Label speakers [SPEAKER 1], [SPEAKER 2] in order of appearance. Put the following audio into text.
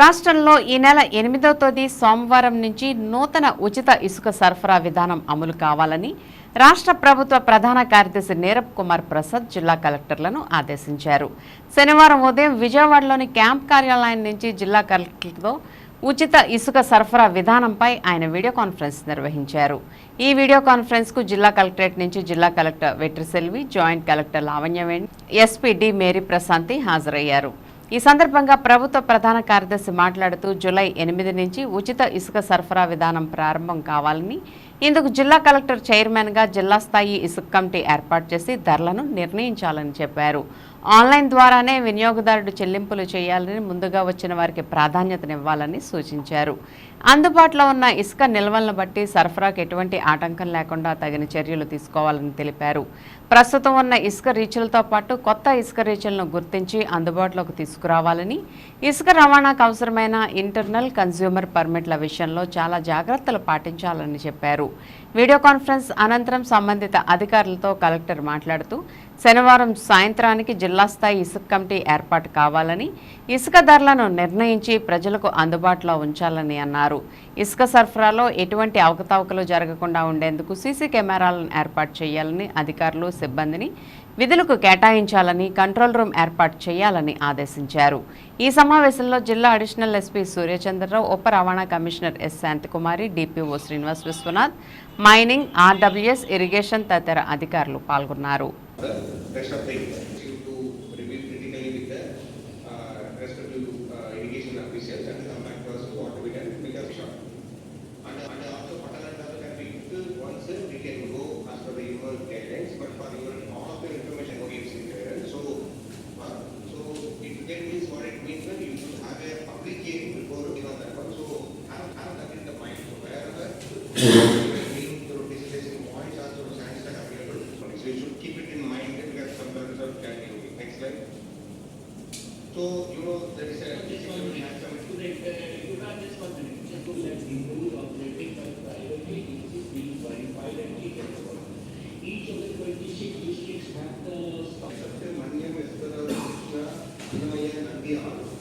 [SPEAKER 1] రాష్ట్రంలో ఈ నెల ఎనిమిదవ తేదీ సోమవారం నుంచి నూతన ఉచిత ఇసుక సరఫరా విధానం అమలు కావాలని రాష్ట్ర ప్రభుత్వ ప్రధాన కార్యదర్శి నీరబ్ కుమార్ ప్రసాద్ జిల్లా కలెక్టర్లను ఆదేశించారు. శనివారం ఉదయం విజయవాడలోని క్యాంప్ కార్యాలయం నుంచి జిల్లా కలెక్టర్తో ఉచిత ఇసుక సరఫరా విధానంపై ఆయన వీడియో కాన్ఫరెన్స్ నిర్వహించారు. ఈ వీడియో కాన్ఫరెన్స్కు జిల్లా కలెక్టరేట్ నుంచి జిల్లా collector Vetriselvi joint collector Lavanyaveni SP D Mary Prashanti హాజరయ్యారు. ఈ సందర్భంగా ప్రభుత్వ ప్రధాన కార్యదర్శి మాట్లాడుతూ జూలై ఎనిమిది నుంచి ఉచిత ఇసుక సరఫరా విధానం ప్రారంభం కావాలని ఇందుకు జిల్లా కలెక్టర్ చైర్మన్గా జిల్లా స్థాయి ఇసుక కమిటీ ఏర్పాటు చేసి ధరలను నిర్ణయించాలని చెప్పారు. ఆన్లైన్ ద్వారానే వినియోగదారుడు చెల్లింపులు చేయాలని ముందుగా వచ్చిన వారికి ప్రాధాన్యతనివ్వాలని సూచించారు. అందుబాటులో ఉన్న ఇసుక నిల్వలను బట్టి సరఫరాకు ఎటువంటి ఆటంకం లేకుండా తగిన చర్యలు తీసుకోవాలని తెలిపారు. ప్రస్తుతం ఉన్న ఇసుక రీచులతో పాటు కొత్త ఇసుక రీచులను గుర్తించి అందుబాటులోకి తీసుకురావాలని ఇసుక రవాణాకు అవసరమైన ఇంటర్నల్ కన్జ్యూమర్ పర్మిట్ల విషయంలో చాలా జాగ్రత్తలు పాటించాలని చెప్పారు. వీడియో కాన్ఫరెన్స్ అనంతరం సంబంధిత అధికారులతో కలెక్టర్ మాట్లాడుతూ శనివారం సాయంత్రానికి జిల్లా స్థాయి ఇసుక కమిటీ ఏర్పాటు కావాలని ఇసుక ధరలను నిర్ణయించి ప్రజలకు అందుబాటులో ఉంచాలని అన్నారు. ఇసుక సరఫరాలో ఎటువంటి అవకతవకలు జరగకుండా ఉండేందుకు సీసీ కెమెరాలను ఏర్పాటు చేయాలని అధికారులు సిబ్బందిని విధులకు కేటాయించాలని కంట్రోల్ రూమ్ ఏర్పాటు చేయాలని ఆదేశించారు. ఈ సమావేశంలో జిల్లా అడిషనల్ ఎస్పీ సూర్యచంద్రరావు ఉప రవాణా commissioner S. Santhikumari DPO Srinivas Viswanath mining RWS irrigation తదితర అధికారులు పాల్గొన్నారు.
[SPEAKER 2] The rest of the year to review critically with the uh, respective uh, irrigation officials and come back to us what we done because short. And, and also Pataland also can be used once we can go as per the your guidelines, but for your all of the information you see there. So, uh, so it again means what it means that you should have a public hearing before you know that one. So have, have that in the mind. So wherever. So you should keep it Mexican. So, you know, there is a... Just one minute, to
[SPEAKER 3] the, to that, just one minute, just to let people operating by privately agencies being verified and legal. Each of the 26 districts have the...
[SPEAKER 2] सबसे माननीय mister Krishna Annamayya Nandi और